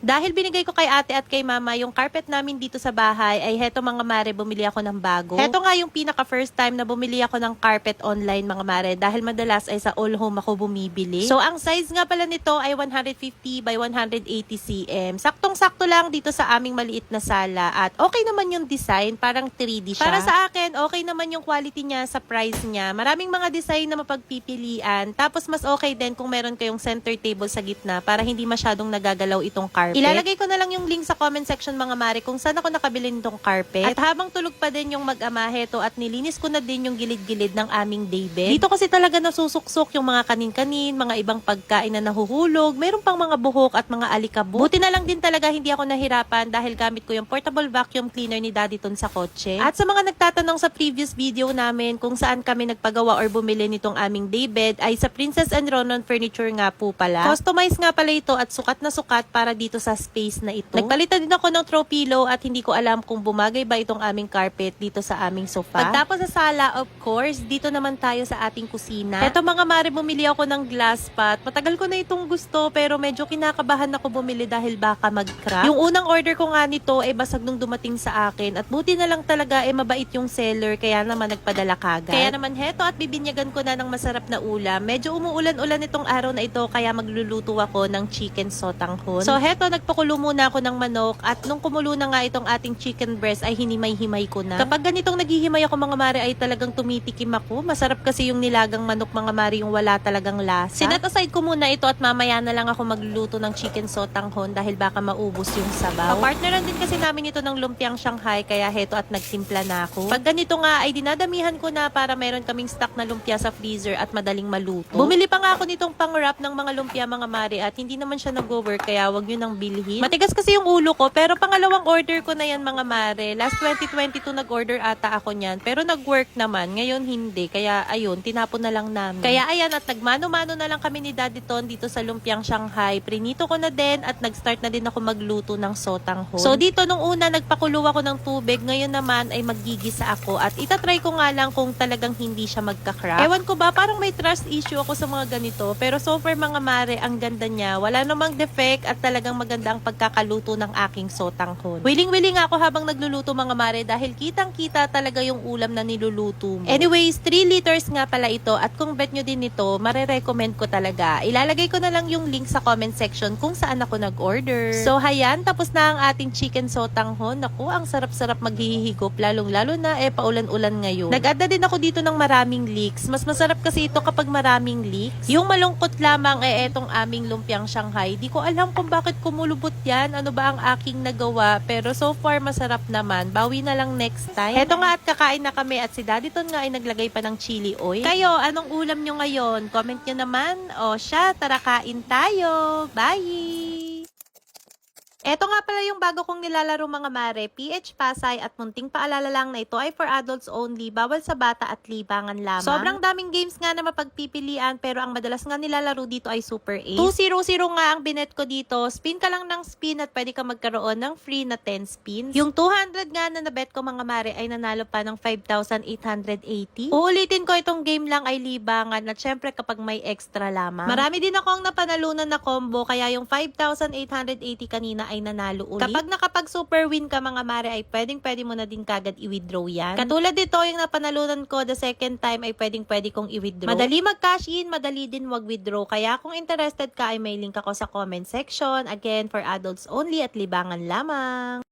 Dahil binigay ko kay ate at kay mama yung carpet namin dito sa bahay, ay heto mga mare, bumili ako ng bago. Heto nga yung pinaka first time na bumili ako ng carpet online mga mare, dahil madalas ay sa all home ako bumibili. So ang size nga pala nito ay 150 by 180 cm. Saktong-sakto lang dito sa aming maliit na sala at okay naman yung design, parang 3D siya. Para sa akin, okay naman yung quality niya sa price niya. Maraming mga design na mapagpipilian. Tapos mas okay din kung meron kayong center table sa gitna para hindi masyadong nagagalaw itong carpet. Ilalagay ko na lang yung link sa comment section mga mare kung saan ako nakabili nitong carpet. At habang tulog pa din yung mag-ama heto at nilinis ko na din yung gilid-gilid ng aming daybed. Dito kasi talaga nasusuksok yung mga kanin-kanin, mga ibang pagkain na nahuhulog, meron pang mga buhok at mga alikabok. Buti na lang din talaga hindi ako nahirapan dahil gamit ko yung portable vacuum cleaner ni Daddy Ton sa kotse. At sa mga nagtatanong sa previous video namin kung saan kami nagpagawa or bumili nitong aming daybed ay sa Princess and Ronan Furniture nga po pala. Customize nga pala ito at sukat na sukat para dito sa space na ito. Nagpalitan din ako ng throw pillow at hindi ko alam kung bumagay ba itong aming carpet dito sa aming sofa. Pagtapos sa sala, of course, dito naman tayo sa ating kusina. Eto mga mare, bumili ako ng glass pot. Matagal ko na itong gusto pero medyo kinakabahan ako bumili dahil baka mag-crack. Yung unang order ko nga nito ay basag nung dumating sa akin at buti na lang talaga eh mabait yung seller kaya naman nagpadala kagad. Kaya naman heto at bibinyagan ko na ng masarap na ulam. Medyo umuulan-ulan itong araw na ito kaya magluluto ako ng chicken sotanghon. So heto, nagpakulo muna ako ng manok at nung kumulo na nga itong ating chicken breast ay hinimay-himay ko na. Kapag ganitong naghihimay ako mga mare ay talagang tumitikim ako. Masarap kasi yung nilagang manok mga mare yung wala talagang lasa. Sinat aside ko muna ito at mamaya na lang ako magluluto ng chicken sotanghon dahil baka maubos yung sabaw. Partneran din kasi namin ito ng lumpiang Shanghai kaya heto at nagtimpla na ako. Pag ganito nga ay dinadamihan ko na para meron kaming stock na lumpia sa freezer at madaling maluto. Bumili pa nga ako nitong pang-wrap ng mga lumpia mga mare at hindi naman siya nag-work kaya wag nyo nang bilhin. Matigas kasi yung ulo ko pero pangalawang order ko na yan mga mare. Last 2022 nag-order ata ako niyan pero nag-work naman. Ngayon hindi. Kaya ayun, tinapon na lang namin. Kaya ayan at nagmano-mano na lang kami ni Daddy Ton dito sa lumpiang Shanghai. Prinito ko na din at nag-start na din ako magluto ng sotanghon. So dito nung una nagpakulo ako ng tubig. Ngayon naman ay maggigisa ako at itatry ko nga lang kung talagang hindi siya magka-crack. Ewan ko ba, parang may trust issue ako sa mga ganito. Pero so far mga mare, ang ganda niya. Wala namang defect at talagang maganda ang pagkakaluto ng aking sotanghon. Willing-willing ako habang nagluluto mga mare dahil kitang-kita talaga yung ulam na niluluto mo. Anyways, 3 liters nga pala ito at kung bet nyo din ito, marerecommend ko talaga. Ilalagay ko na lang yung link sa comment section kung saan ako nag-order. So, hayan, tapos na ang ating chicken sotanghon. Naku, ang sarap-sarap maghihigop, lalong-lalo na eh paulan-ulan ngayon. Nag-add na din ako dito ng maraming leeks. Mas masarap kasi ito kapag maraming leeks. Yung malungkot lamang eh etong aming lumpiang Shanghai. Di ko alam kung bakit kumulubot yan. Ano ba ang aking nagawa? Pero so far masarap naman. Bawi na lang next time. Eto nga at kakain na kami at si Daddy Ton nga ay naglagay pa ng chili oil. Kayo, anong ulam nyo ngayon? Comment nyo naman. O siya, tara kain tayo. Bye! Eto nga pala yung bago kong nilalaro mga mare, PH Pasay at munting paalala lang na ito ay for adults only, bawal sa bata at libangan lamang. Sobrang daming games nga na mapagpipilian pero ang madalas nga nilalaro dito ay Super 8. 200 nga ang binet ko dito, spin ka lang ng spin at pwede ka magkaroon ng free na 10 spins. Yung 200 nga na nabet ko mga mare ay nanalo pa ng 5,880. Uulitin ko itong game lang ay libangan at syempre kapag may extra lamang. Marami din akong napanalunan na combo kaya yung 5,880 kanina ay nanalo ulit. Kapag nakapag super win ka mga mare ay pwedeng pwede mo na din kagad i-withdraw yan. Katulad dito yung napanalunan ko the second time ay pwedeng pwede kong i-withdraw. Madali mag-cash in, madali din wag-withdraw. Kaya kung interested ka ay may link ako sa comment section. Again, for adults only at libangan lamang.